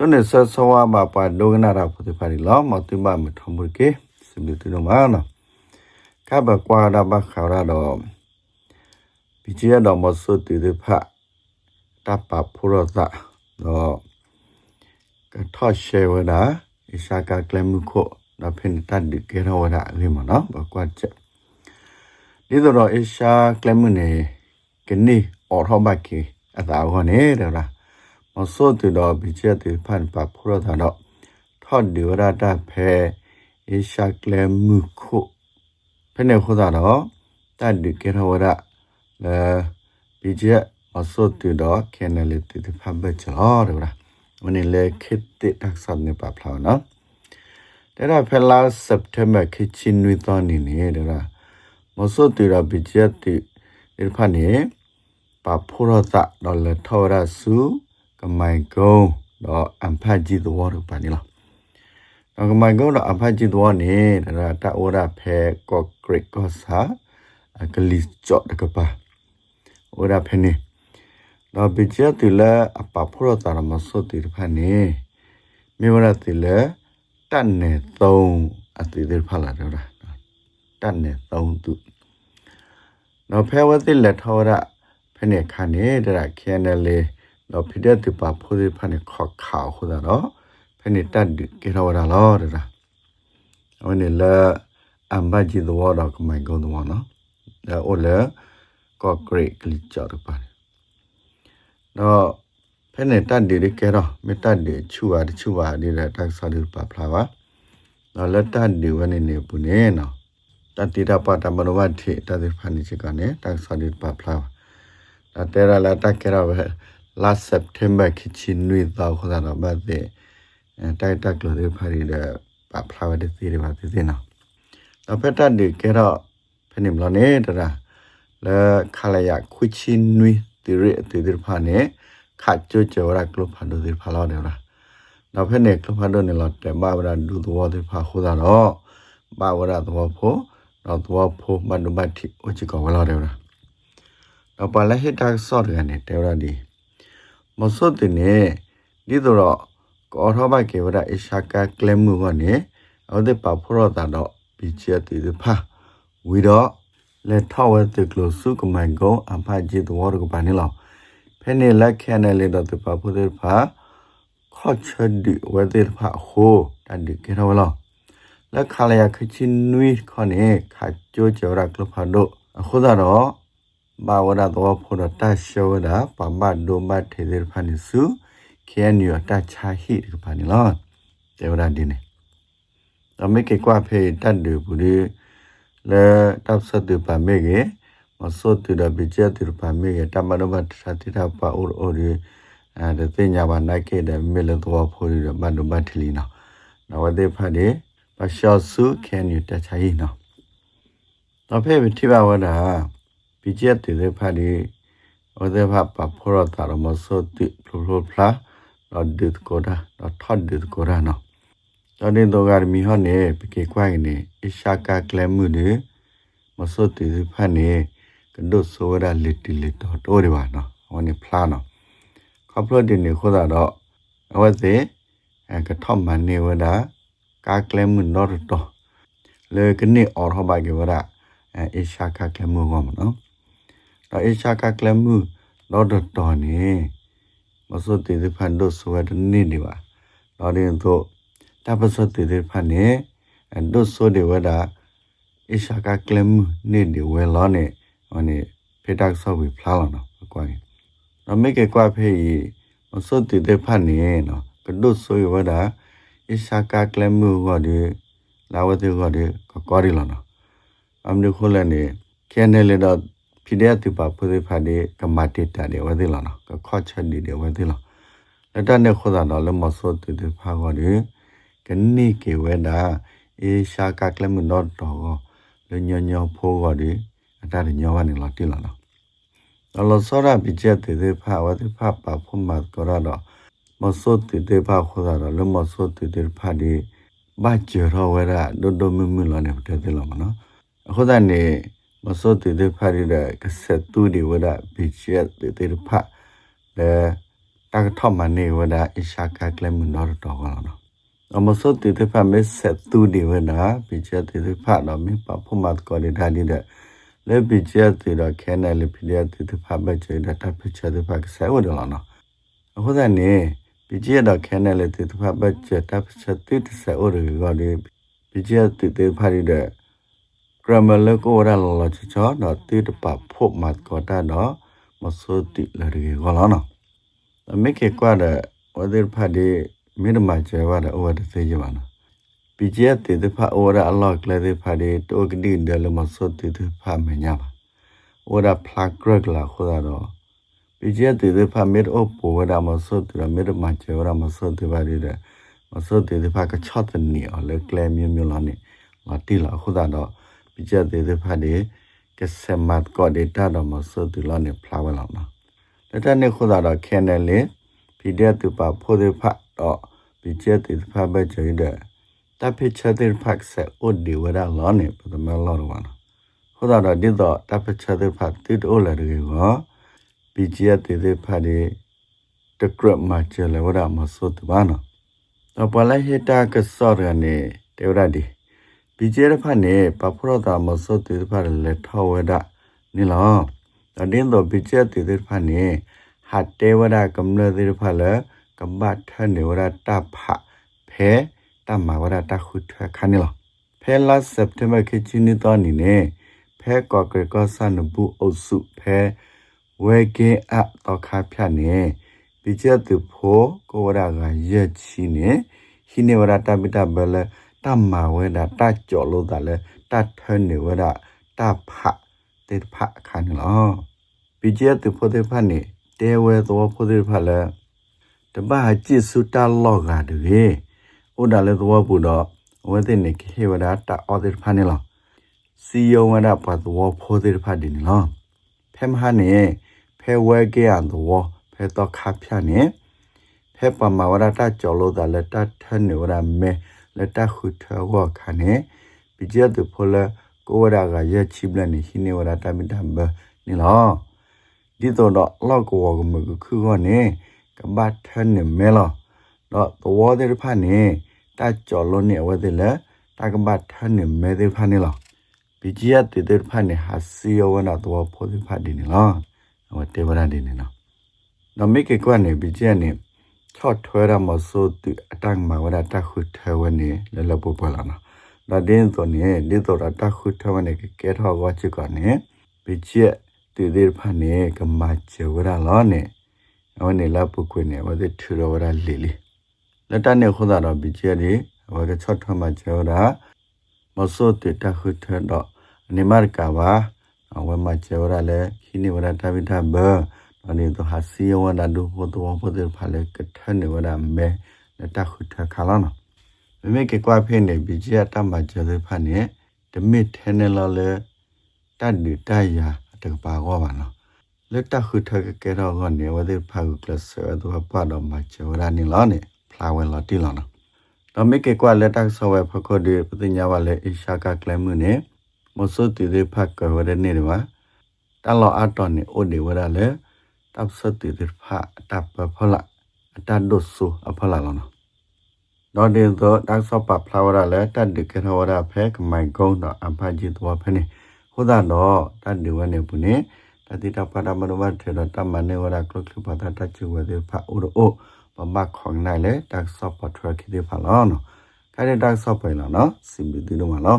ချွန်းနေဆဆဝါမပါဒိုဂနာရာဖုတိဖာရီလောမတုမမထမရကေစမီတူနမနာကဘကွာဒါဘခါရာတော့ပီချီရတော့မဆုတ်တေဖတ်တပ်ပဖူရသတော့ကထော့ရှေဝဒါအရှာကကလမှုခိုတော့ဖင်တတ်ဒီကေရောဝဒါလေးမနော်ဘကွာချက်ဒီတော့အရှာကလမှုနေကနီ အော်ထောဘကီအသာဟောနေတယ်လားမဆုတ်တေတော့ပီချီရတေဖတ်ပဖူရသတော့ထော့ဒီဝရတာဖဲအရှာကလမှုခိုဖဲနေခိုးတာတော့တတ်ဒီကေရောဝဒါလဲပီချီရ also to do can le to the public chlo de bra when le khit te tak sam ne pa phla no de ra phela september kitchen wi to ni ne de ra mo so to ra bi je ti de pha ne pa pho ro ta do le tho ra su ka mai go do am pha ji do wa ro pa ni lo တော့ ကမိုင်ကုန်းတော့အဖတ်ကြည့်တော့နေဒါတာအိုရာဖဲကော့ဂရစ်ကောစာအကလီကြော့တကပါအိုရာဖဲနေတော့ဘီချတူလာအပဖရတာမစောတိဖာနေမြေဝရတိလာတန်နေသုံးအတိတိဖာလာတော့တန်နေသုံးသူတော့ဖဲဝတိလက်ထောရဖဲနေခါနေတဲ့ခဲနေလေ တော့ဖိတဲ့တိပါဖိုးဒီဖာနေခောက်ခါခုတာတော့ဖဲနေတတ်ကေရောလာလောတဲ့ဟိုနေလာအမ်ဘဂျီတော့တော့ကမိုင်ကုန်းတော့နော်ဒါအိုလေကော့ဂရိတ်ကလီချော်တော့ပါတော့ဖဲနဲ့တတ်ဒီရကဲတော့မတတ်ဒီချူပါချူပါဒီရတက်ဆာဒီပါဖလာပါတော့လက်တတ်ဒီဝနေနေပုနေနော်တတ်တိရပါတမနဝတ်ထိတတ်ဒီဖာနိချကနေတက်ဆာဒီပါဖလာဒါတဲရလာတက်ကြရပဲ last september ခချင်နွေတော့ခလာတော့ဘာတဲ့တိုက်တက်လို့ဒီဖာရီတဲ့ပါဖလာဝတဲ့စီရပါသိနေနော်တော့ဖက်တတ်ဒီကဲတော့ဖဲနေမလို့နေတာလဲခလာရခွချင်နွေတိရတိတိဖာနေခါကြွကြဝရကလဖာဒိုဒီဖာလာနေလားနောက်ဖက်နေကလဖာဒိုနေလားတဲဘာဝရဒူတော်ဒီဖာခိုးတာတော့ဘာဝရတော်ဖို့တော့တော်ဖို့မနုမတိအချီကောဝလာတယ်လားတော့ပါလက်ဟစ်တာဆော့ရနေတဲရဒီ မစောတင်နေဒီတော့ကောထောဘကေဝရအရှာကကလမှုကနေအော်ဒီပါဖို့တော့ပီချီတီဒီဖာဝီတော့လက်ထောက်ဝဲတကလို့စုကမိုင်ကုံအဖာဂျီတော်ကပါနေလောဖဲနေလက်ခဲနေလေတော့တပါဖို့တဲ့ဖာခေါ်ချဒီဝဲတဲ့ဖာဟိုတန်ဒီကေရောလောလက်ခါလျာခချင်းနွီခေါနေခါကြိုးကြောရကလဖာတို့အခုတော့ဘာဝရတော့ ဖို့တော့တရှောတာပမဒိုမထေတဲ့ဖာနေစုခဲနီယတချာဟိဒီဖာနေလောတေဝရဒီနေအမေကေကွာဖေတတ်တယ်ဘူးလေလေတပ်စတ်ပါမေကေမစောတူဒဘီချက်တူပါမေကေတမနမတတိတာပါအိုအိုရီအဲတဲ့ညာပါနိုင်ကေတဲ့မေလတော့ဖိုရီမနမထလီနော်နဝဒေဖတ်တယ်ပရှောစုခဲနီတ ချာဟိနော်တော့ဖေတိပါဝဒါဘီချက်တူဖတ်တယ်ဝဒေဖတ်ပါဖောရတာမစောတူဖလိုဖလာတော့ဒစ်ကိုဒါတော့ထတ်ဒစ်ကိုဒါနော်တော်တဲ့တော့ကမီဟောနေပကေကွိုင်းနေအရှာကာကလမှုနေမစောတေဖတ်နေကဒုဆိုရလီတီလီတော့တိုးရပါနော်ဟောနေဖလာနော်ကပလတ်နေခိုးတာတော့အဝ တ်သေးအကထော့မနေဝဒါကာကလမှုနော်တော့လေကနေအော်ဟောပါကေဝဒါအရှာကာကလမှုကောမနော်တော့အရှာကာကလမှုတော့တော့နေမစောတေဖတ်ဒုဆိုရနေနေပါတော့ရင်တော့တပစတေတေဖာနေအဒုဆိုဒေဝဒအရှာကကလမ်နေဒီဝဲလောနေဟောနေဖေတက်ဆောက်ပြီးဖလာလောနော်ကွာနော်မေကေကွာဖေးမစောတေတေဖာနေနော်ကဒုဆိုဝဒအရှာကကလမ်ဟောဒီလာဝတေဟောဒီကကွာရီလောနော်အမ်ဒီခိုလနေခဲနေလေတော့ ဖိတဲ့တူပါဖုသေးဖာဒီကမတိတာဒီဝဲသေးလောနော်ကခေါ်ချက်ဒီဒီဝဲသေးလောလက်တနဲ့ခေါ်တာတော့လမစောတေတေဖာဟောဒီကနိကေဝဒါအေရှာကကလမနောတော့လညညဖိုးကဒီအတားညောဝနေလာတိလာနော်အလောစောရပိချက်တေတေဖာဝတိဖာပါဖုမတ်ကရတော့မစောတေတေဖာခေါ်တာလမစောတေတေဖာဒီဘာကျရောဝရဒိုဒိုမမလာနေပတေလာမနော်အခုတည်းနေ မစောတေတေဖာဒီကဆက်တူဒီဝရပိချက်တေတေဖာလေတာကထော့မနေဝဒအရှာကကလမနော်တော့ကောနော်အမစောတေတဖမေဆက်သူဒီဝနာပိချတေတဖတော့မပဖမတ်ကောဒီဒါဒီတဲ့လေပိချတေတော့ခဲနယ်လေပိရတေတဖဘချေဒတာပိချတေဖကဆဲဝဒလာနော်အခုတဲ့နေပိချတော့ခဲနယ်လေတေတဖဘချေတာပိချတေတဆဲဝရကောဒီပိချတေတေဖရီတဲ့ grammar လကိုရလာချချတော့တေတပဖို့မတ်ကောတာတော့မစိုးတိလရီကောလာနော်အမေကေကွာတဲ့ဝဒိဖတ်ဒီမိနမကျဲဝါတဲ့ဝဒစေကြပါနော်ပီကျဲတေတဖတ်ဝရအလောက်ကလေးဖတ်ဒီတိုကဒီတယ်လမစိုးတိတဖတ် မညာပါဝရဖလာဂရက်လာခေါ်တော့ပီကျဲတေတဖတ်မေအပဝရမစိုးတိမေမကျဲဝရမစိုးတိပါဒီတဲ့မစိုးတိတဖတ်ကချတ်တနီအလေကလဲမျိုးမျိုးလာနေလာတီလာခေါ်တော့ပီကျဲတေတဖတ်ဒီကစမတ်ကောဒေတာတော့မစိုးတိလာနေဖလာဝလာနော်လက်တနေခေါ်တော့ခဲနယ်လေပီတဲ့သူပါဖိုဒီဖတ်တော့ပိကျတဲ့ဖာဘချေတဲ့တပိချတဲ့ဖက်ဆက်ဥဒီဝရလောနေပဒမလောရဝနာဟောတာတော့ဒီတော့တပိချတဲ့ဖတ်တိတိုးလာတယ်ကောပိကျတဲ့ဖတ်ဒီတကရမချေလဝရမဆုတ်ဘာနာတော့ပလိုက်ဟတာကစောရနေတေဝရဒီ ပိကျတဲ့ဖတ်နေပဖရတာမဆုတ်တဲ့ဖတ်လက်ထောဝဒနီလောအဒင်းတော့ပိကျတဲ့ဖတ်နေဟတ်တေဝရကမ္လတဲ့ဖတ်လဲကမ္ဘာထနေဝရတဖဖဲတမဝရတခုထခဏလောဖဲလာစက်တဘာခေချီနီတော်နီနေဖဲကောကရကောဆန်ဘူးအုပ်စုဖဲဝဲကင်းအတော့ခါဖြတ်နေပိကျတ်သူဖိုးကိုဝရကရက်ချီနေဟိနေဝရတပိတဘလ တမဝဲတာတကြော်လို့တာလဲတထနေဝရတဖတေဖခဏလောပိကျတ်သူဖိုးတေဖနေတဲဝဲတော်ဖိုးတေဖလဲတဘာကြည့်စုတာလောကတည်းဥဒါလည်းသွားဘူးတော့ဝဲတဲ့နေခေဝဒတာအော်တဲ့ဖာနေလားစီယဝဒပတ်သွားဖိုးတဲ့ဖာဒီနေလားဖဲမဟာနေဖဲဝဲကေအန်တော့ဖဲတော့ခါဖြာနေဖဲပမာဝဒတာကြော်လို့တာလက်တထနေဝဒမဲ လက်တခုထဝခါနေပြကြတဲ့ဖိုးလကိုဝဒကရဲ့ချိပလနေဟိနေဝဒတာမိတဘနေလားဒီတော့တော့လောက်ကောကမခုကနေကဘတ်ထန်နေမဲလောတော့တော်တဲ့ဖာနေတကြော်လို့နေဝဲတယ်လေတကဘတ်ထန်နေမဲတဲ့ဖာနေလောပီဂျီယတ်တဲ့ဖာနေဟာစီယဝနာတော့ဖို့တဲ့ဖာဒီနေလောဟောတေဝရဒီနေနော်တော့မိကေကွနဲ့ပီဂျီယတ်နေ ချော့ထွဲရမဆိုတူအတန်းမှာဝဒတခုထဲဝနေလလပပလာနော်ဒါဒင်းဆိုနေဒီတော့တခုထဲဝနေကဲထောကချစ်ကနေပီဂျီယတ်တည်တဲ့ဖာနေကမချေဝရလောနေအဝနေလာပုခွေနေဝတဲ့ထူရဝရလီလီလက်တနဲ့ခုသာတော့ဘီချဲဒီဝကချော့ထမချောတာမစောတေတခုထတော့နေမရကပါအဝမချောရလဲခိနေဝရတပိထဘ အနေတော့ဟာစီယဝနာဒုဖို့တော့ဖို့တဲ့ဖာလေကထနေဝရမဲလက်တခုထခလာနော်မမေကကွာဖိနေဘီချဲတမချေတဲ့ဖာနေဓမစ်ထဲနေလောလေတတ်ဒီတရာတကပါကောပါနော်လက်တခုထကကဲတော့ကနေဝတဲ့ဖာကလဆာတော့ပါတော့မချောရနေလောနေဖလာဝဲလာတီလောနော်တော့မိကေကွာလက်တက်ဆောဝဲဖခိုဒီပတိညာဝလဲအရှာကကလမှုနေမဆုတီဒီဖတ်ကဝရနေတယ်ပါတလောအတော်နေအိုဒီဝရလဲ တပ်စတီဒီဖတ်တပ်ဖလာအတဒုဆုအဖလာလောနော်တော့ဒီတော့တက်ဆောပဖလာဝရလဲတတ်ဒီကရဝရဖဲကမိုင်ကုန်းတော့အဖာကြီးတော့ဖဲနေဟိုဒါတော့တတ်ဒီဝနေပုနေတတိတပါဒမနဝတ်ထေရတမနေဝရကလုကပတာတချူဝေဖာဥရောပမခေါင်နိုင်လေတက်ဆော့ပထရခိဒီဖာလောနော်ခိုင်တက်ဆော့ပဲလောနော်စင်ဘီဒီလိုမလော